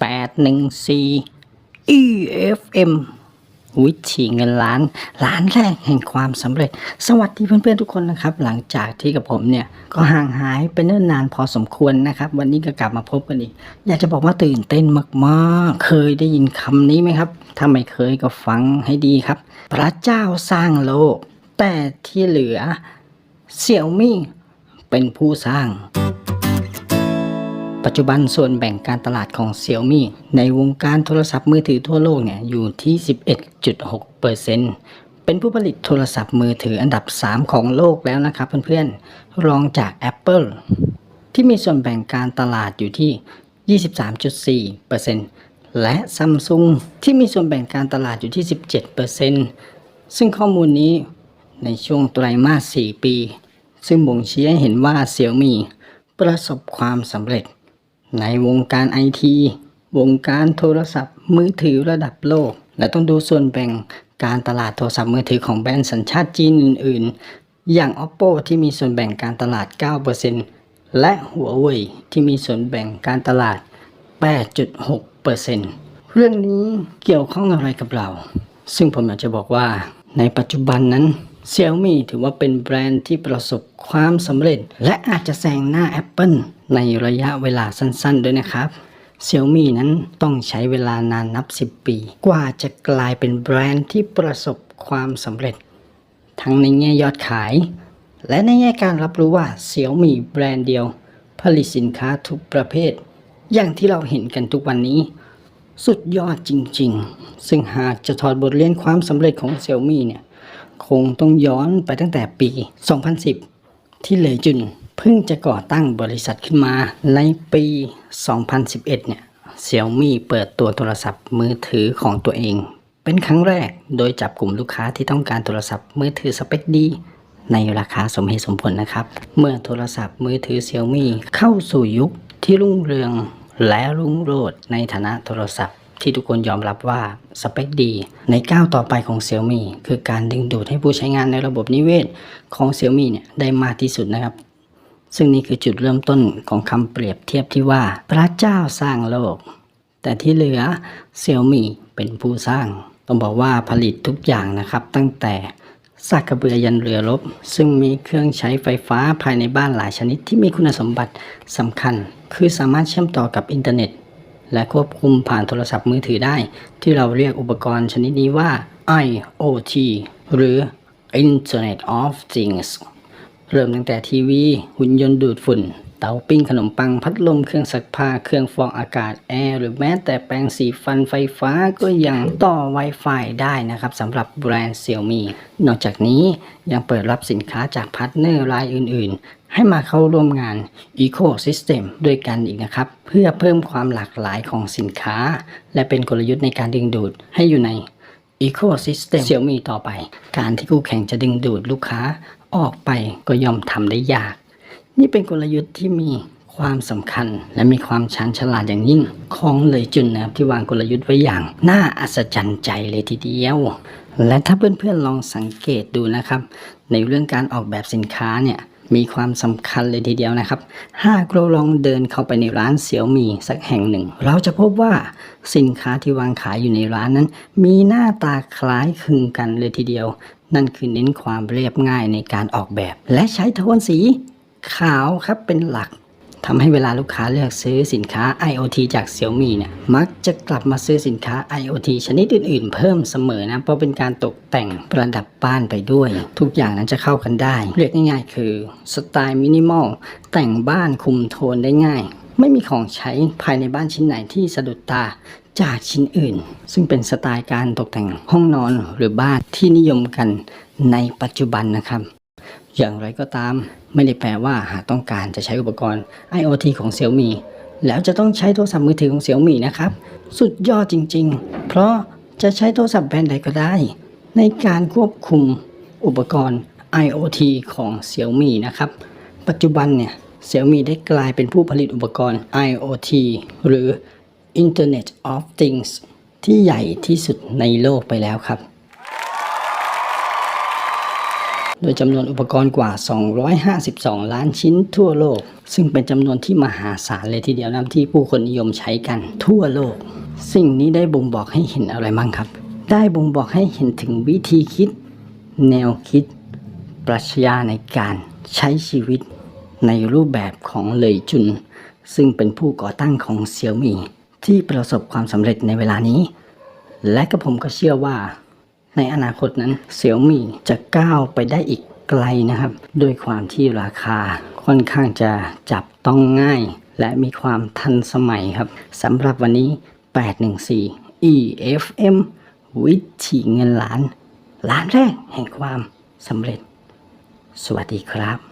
814 EFM วิธีเงินล้านล้านแรกแห่งความสำเร็จ สวัสดีเพื่อนๆทุกคนนะครับ หลังจากที่กับผมเนี่ย ก็ห่างหายไปเนิ่นนานพอสมควรนะครับ วันนี้ก็กลับมาพบกันอีก อยากจะบอกว่าตื่นเต้นมากๆ เคยได้ยินคำนี้ไหมครับ ถ้าไม่เคยก็ฟังให้ดีครับ พระเจ้าสร้างโลก แต่ที่เหลือเสี่ยวมี่เป็นผู้สร้าง ปัจจุบันส่วนแบ่งการตลาดของ Xiaomi ในวงการโทรศัพท์มือถือทั่วโลกเนี่ยอยู่ที่ 11.6%เป็นผู้ผลิตโทรศัพท์มือถืออันดับ 3 ของโลกแล้วนะครับเพื่อนๆ รองจาก Apple ที่มีส่วนแบ่งการตลาดอยู่ที่ 23.4%และ Samsung ที่มีส่วนแบ่งการตลาดอยู่ที่ 17%ซึ่งข้อมูลนี้ในช่วงไตรมาส 4 ปี ซึ่งบ่งชี้ให้เห็นว่า Xiaomi ประสบความสำเร็จ ในวงการไอทีวงการโทรศัพท์มือถือระดับโลก และต้องดูส่วนแบ่งการตลาดโทรศัพท์มือถือของแบรนด์สัญชาติจีนอื่น ๆ อย่าง Oppo ที่มีส่วนแบ่งการตลาด 9%และ Huawei ที่มีส่วนแบ่งการตลาด 8.6%เรื่องนี้เกี่ยวข้องอะไรกับเรา ซึ่งผมอยากจะบอกว่าในปัจจุบันนั้น Xiaomi ถือว่าเป็นแบรนด์ที่ประสบความสำเร็จ และอาจจะแซงหน้า Apple ในระยะเวลาสั้นๆ ด้วยนะครับ Xiaomi นั้นต้องใช้เวลานานนับ 10 ปี กว่าจะกลายเป็นแบรนด์ที่ประสบความสำเร็จ ทั้งในแง่ยอดขาย และในแง่การรับรู้ว่า Xiaomi แบรนด์เดียว ผลิตสินค้าทุกประเภท อย่างที่เราเห็นกันทุกวันนี้ สุดยอดจริง ๆ ซึ่งหากจะถอดบทเรียนความสำเร็จของ Xiaomi เนี่ย คงต้องย้อนไปตั้งแต่ปี 2010 ที่เหลยจุนเพิ่งจะก่อตั้งบริษัทขึ้นมาในปี 2011 เนี่ย Xiaomi เปิดตัวโทรศัพท์มือถือของตัวเอง เป็นครั้งแรกโดยจับกลุ่มลูกค้าที่ต้องการโทรศัพท์มือถือสเปคดี ในราคาสมเหตุสมผลนะครับ เมื่อโทรศัพท์มือถือ Xiaomi เข้าสู่ยุคที่รุ่งเรืองและรุ่งโรจน์ในฐานะโทรศัพท์ ที่ทุกคนยอมรับว่าสเปคดี ในก้าวต่อไปของ Xiaomi คือการดึงดูดให้ผู้ใช้งานในระบบนิเวศของ Xiaomi เนี่ยได้มากที่สุดนะครับ ซึ่งนี่คือจุดเริ่มต้นของคำเปรียบเทียบที่ว่า พระเจ้าสร้างโลก แต่ที่เหลือ Xiaomi เป็นผู้สร้าง ต้องบอกว่าผลิตทุกอย่างนะครับ ตั้งแต่ซากกระเบือยันเรือรบซึ่งมีเครื่องใช้ไฟฟ้าภายในบ้านหลายชนิดที่มีคุณสมบัติสำคัญ คือสามารถเชื่อมต่อกับอินเทอร์เน็ต และควบคุมผ่านโทรศัพท์มือถือได้ ที่เราเรียกอุปกรณ์ชนิดนี้ว่า IoT หรือ Internet of Things เริ่มตั้งแต่ทีวี หุ่นยนต์ดูดฝุ่น เตาปิ้งขนมปังพัดลมเครื่องซักผ้าเครื่องฟอกอากาศแอร์หรือแม้แต่แปรงสีฟันไฟฟ้าก็ยังต่อ Wi-Fi ได้นะครับสำหรับแบรนด์ Xiaomi นอกจากนี้ยังเปิดรับสินค้าจากพาร์ทเนอร์รายอื่น ๆ ให้มาเข้าร่วมงาน Ecosystem ด้วยกันอีกนะครับ เพื่อเพิ่มความหลากหลายของสินค้า และเป็นกลยุทธ์ในการดึงดูดให้อยู่ใน Ecosystem Xiaomi ต่อไป การที่คู่แข่งจะดึงดูดลูกค้าออกไปก็ย่อมทำได้ยาก นี่เป็นกลยุทธ์ที่มีความสำคัญและมีความชันฉลาดอย่างยิ่งของเลยจุนนะครับที่วางกลยุทธ์ไว้อย่างน่าอัศจรรย์ใจเลยทีเดียว และถ้าเพื่อนๆลองสังเกตดูนะครับ ในเรื่องการออกแบบสินค้าเนี่ยมีความสำคัญเลยทีเดียวนะครับ หากเราลองเดินเข้าไปในร้านเสี่ยวมีสักแห่งหนึ่ง เราจะพบว่าสินค้าที่วางขายอยู่ในร้านนั้น มีหน้าตาคล้ายคลึงกันเลยทีเดียว นั่นคือเน้นความเรียบง่ายในการออกแบบ และใช้โทนสี ขาวครับเป็นหลักทำให้เวลาลูกค้าเลือกซื้อสินค้า IoT จาก Xiaomi เนี่ยมักจะกลับมาซื้อสินค้า IoT ชนิดอื่นๆ เพิ่มเสมอนะ เพราะเป็นการตกแต่งประดับบ้านไปด้วย ทุกอย่างนั้นจะเข้ากันได้ เรียกง่ายๆ คือสไตล์มินิมอลแต่งบ้านคุมโทนได้ง่าย ไม่มีของใช้ภายในบ้านชิ้นไหนที่สะดุดตาจากชิ้นอื่น ซึ่งเป็นสไตล์การตกแต่งห้องนอนหรือบ้านที่นิยมกันในปัจจุบันนะครับ อย่างไรก็ตามไม่ได้แปลว่าหากต้องการจะใช้อุปกรณ์ IoT ของ Xiaomi แล้วจะต้องใช้โทรศัพท์มือถือของ Xiaomi นะครับ สุดยอดจริง ๆ เพราะจะใช้โทรศัพท์แบรนด์ใดก็ได้ ในการควบคุมอุปกรณ์ IoT ของ Xiaomi นะครับ ปัจจุบันเนี่ย Xiaomi ได้กลายเป็นผู้ผลิตอุปกรณ์ IoT หรือ Internet of Things ที่ใหญ่ที่สุดในโลกไปแล้วครับ โดยจำนวนอุปกรณ์กว่า 252 ล้านชิ้นทั่วโลก ซึ่งเป็นจำนวนที่มหาศาลเลยทีเดียวนะที่ผู้คนนิยมใช้กันทั่วโลก สิ่งนี้ได้บ่งบอกให้เห็นอะไรบ้างครับ ได้บ่งบอกให้เห็นถึงวิธีคิด แนวคิด ปรัชญาในการใช้ชีวิตในรูปแบบของเลยจุน ซึ่งเป็นผู้ก่อตั้งของเซี่ยวมี่ที่ประสบความสำเร็จในเวลานี้ และก็ผมก็เชื่อว่า ในอนาคตนั้นเซี่ยมี่จะก้าวไปได้อีกไกลนะครับ ด้วยความที่ราคาค่อนข้างจะจับต้องง่าย และมีความทันสมัยครับสำหรับวันนี้ 814 EFM วิธีเงินล้าน ล้านแรกแห่งความสำเร็จ สวัสดีครับ